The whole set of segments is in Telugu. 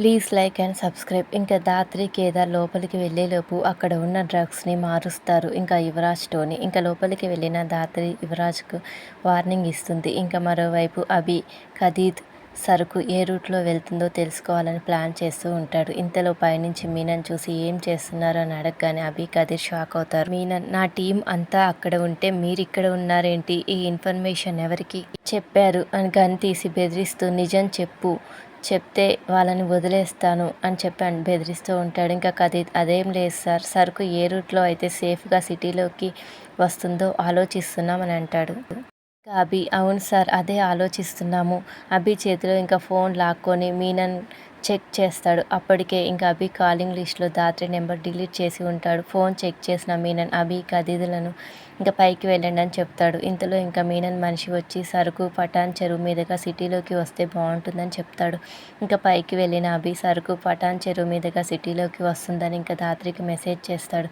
Please like and subscribe. ఇంకా దాత్రి కేదార్ లోపలికి వెళ్ళేలోపు అక్కడ ఉన్న డ్రగ్స్ని మారుస్తారు. ఇంకా యువరాజ్ టోనీ. ఇంకా లోపలికి వెళ్ళిన దాత్రి యువరాజ్కు వార్నింగ్ ఇస్తుంది. ఇంకా మరోవైపు అభి ఖదీద్ సరుకు ఏ రూట్లో వెళ్తుందో తెలుసుకోవాలని ప్లాన్ చేస్తూ ఉంటాడు. ఇంతలో పైనుంచి మీనన్ చూసి ఏం చేస్తున్నారు అని అడగగానే అభి కదిర్ షాక్ అవుతారు. మీనన్ నా టీం అంతా అక్కడ ఉంటే మీరు ఇక్కడ ఉన్నారేంటి? ఈ ఇన్ఫర్మేషన్ ఎవరికి చెప్పారు? అని గన్ తీసి బెదిరిస్తూ నిజం చెప్పు చెప్తే వాళ్ళని వదిలేస్తాను అని చెప్పి బెదిరిస్తూ ఉంటాడు. ఇంకా కదీర్ అదేం లేదు సార్ సరుకు ఏ రూట్లో అయితే సేఫ్గా సిటీలోకి వస్తుందో ఆలోచిస్తున్నాం అని అంటాడు. అభి అవును సార్ అదే ఆలోచిస్తున్నాము. అభి చేతిలో ఇంకా ఫోన్ లాక్కొని మీనన్ చెక్ చేస్తాడు. అప్పటికే ఇంకా అభి కాలింగ్ లిస్ట్లో దాత్రి నెంబర్ డిలీట్ చేసి ఉంటాడు. ఫోన్ చెక్ చేసిన మీనన్ అభి ఖదీదులను ఇంకా పైకి వెళ్ళండి అని చెప్తాడు. ఇంతలో ఇంకా మీనన్ మనిషి వచ్చి సరుకు పటాన్ చెరువు మీదుగా సిటీలోకి వస్తే బాగుంటుందని చెప్తాడు. ఇంకా పైకి వెళ్ళిన అభి సరుకు పటాన్ చెరువు మీదుగా సిటీలోకి వస్తుందని ఇంకా దాత్రికి మెసేజ్ చేస్తాడు.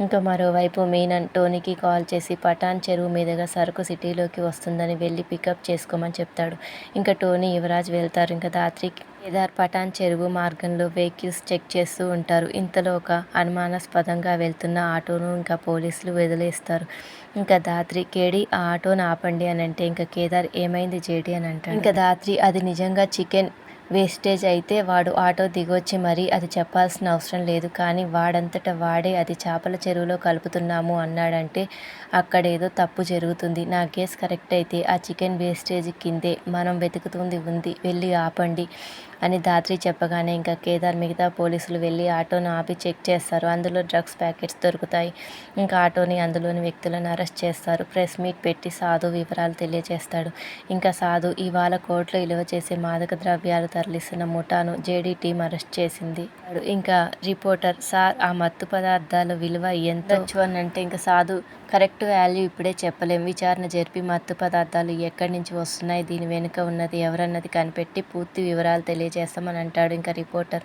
ఇంకా మరోవైపు మీనన్ టోనీకి కాల్ చేసి పటాన్ చెరువు మీదుగా సరుకు సిటీలోకి వస్తుందని వెళ్ళి పికప్ చేసుకోమని చెప్తాడు. ఇంకా టోనీ యువరాజ్ వెళ్తారు. ఇంకా దాత్రికి కేదార్ పటాన్ చెరువు మార్గంలో వెహికల్స్ చెక్ చేస్తూ ఉంటారు. ఇంతలో ఒక అనుమానాస్పదంగా వెళ్తున్న ఆటోను ఇంకా పోలీసులు వదిలేస్తారు. ఇంకా దాత్రి కేడి ఆ ఆటోను ఆపండి అని అంటే ఇంకా కేదార్ ఏమైంది జేడి అని అంటాడు. ఇంకా దాత్రి అది నిజంగా చికెన్ వేస్టేజ్ అయితే వాడు ఆటో దిగొచ్చి మరీ అది చెప్పాల్సిన అవసరం లేదు కానీ వాడంతట వాడే అది చేపల చెరువులో కలుపుతున్నాము అన్నాడంటే అక్కడేదో తప్పు జరుగుతుంది. నా కేస్ కరెక్ట్ అయితే ఆ చికెన్ వేస్టేజ్ కిందే మనం వెతుకుతుంది ఉంది వెళ్ళి ఆపండి అని దాత్రి చెప్పగానే ఇంకా కేదార్ మిగతా పోలీసులు వెళ్ళి ఆటోను ఆపి చెక్ చేస్తారు. అందులో డ్రగ్స్ ప్యాకెట్స్ దొరుకుతాయి. ఇంకా ఆటోని అందులోని వ్యక్తులను అరెస్ట్ చేస్తారు. ప్రెస్ మీట్ పెట్టి సాధు వివరాలు తెలియజేస్తాడు. ఇంకా సాధు ఇవాళ కోర్టులో విలువ చేసే మాదక ద్రవ్యాలు తరలిస్తున్న ముఠాను జేడీ టీం అరెస్ట్ చేసింది. ఇంకా రిపోర్టర్ సార్ ఆ మత్తు పదార్థాల విలువ ఎంత? అని అంటే ఇంకా సాధు కరెక్ట్ వాల్యూ ఇప్పుడే చెప్పలేం. విచారణ జరిపి మత్తు పదార్థాలు ఎక్కడి నుంచి వస్తున్నాయి దీని వెనుక ఉన్నది ఎవరన్నది కనిపెట్టి పూర్తి వివరాలు తెలియజేస్తామని అంటాడు ఇంకా రిపోర్టర్.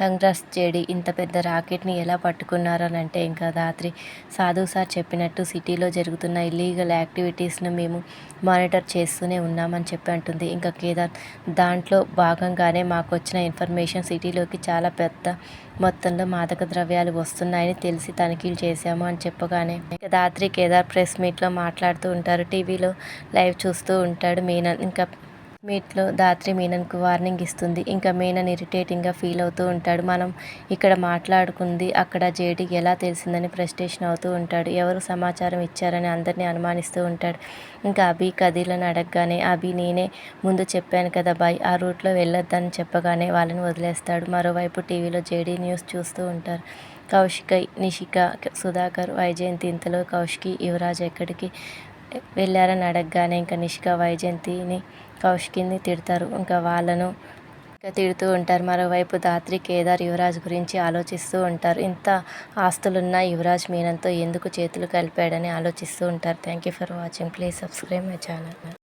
కంగ్రెస్ చేడి ఇంత పెద్ద రాకెట్ని ఎలా పట్టుకున్నారని అంటే ఇంకా రాత్రి సాధు సార్ చెప్పినట్టు సిటీలో జరుగుతున్న ఇల్లీగల్ యాక్టివిటీస్ను మేము మానిటర్ చేస్తూనే ఉన్నామని చెప్పి అంటుంది. ఇంకా కేదార్ దాంట్లో భాగంగానే మాకు వచ్చిన ఇన్ఫర్మేషన్ సిటీలోకి చాలా పెద్ద మొత్తంలో మాదక ద్రవ్యాలు వస్తున్నాయని తెలిసి తనిఖీలు చేశాము అని చెప్పగానే దాత్రి రాత్రి కేదార్ ప్రెస్ మీట్లో మాట్లాడుతూ ఉంటారు. టీవీలో లైవ్ చూస్తూ ఉంటాడు మీనన్ ఇంకా మీట్లో దాత్రి మీనన్కు వార్నింగ్ ఇస్తుంది. ఇంకా మీనన్ ఇరిటేటింగ్గా ఫీల్ అవుతూ ఉంటాడు. మనం ఇక్కడ మాట్లాడుకుంది అక్కడ జేడీకి ఎలా తెలిసిందని ఫ్రస్ట్రేషన్ అవుతూ ఉంటాడు. ఎవరు సమాచారం ఇచ్చారని అందరినీ అనుమానిస్తూ ఉంటాడు. ఇంకా అభి కదీలను అడగగానే అభి నేనే ముందు చెప్పాను కదా బాయ్ ఆ రూట్లో వెళ్ళొద్దని చెప్పగానే వాళ్ళని వదిలేస్తాడు. మరోవైపు టీవీలో జేడీ న్యూస్ చూస్తూ ఉంటారు. కౌశిక నిషిక సుధాకర్ వైజయంతి ఇంతలో కౌశికి యువరాజ్ ఎక్కడికి వెళ్ళారని అడగగానే ఇంకా నిష్క వైజయంతిని కౌశికిని తిడతారు. ఇంకా వాళ్ళను ఇంకా తిడుతూ ఉంటారు. మరోవైపు దాత్రి కేదార్ యువరాజ్ గురించి ఆలోచిస్తూ ఉంటారు. ఇంత ఆస్తులున్న యువరాజ్ మీనంతో ఎందుకు చేతులు కలిపాడని ఆలోచిస్తూ ఉంటారు. Thank you for watching please subscribe my channel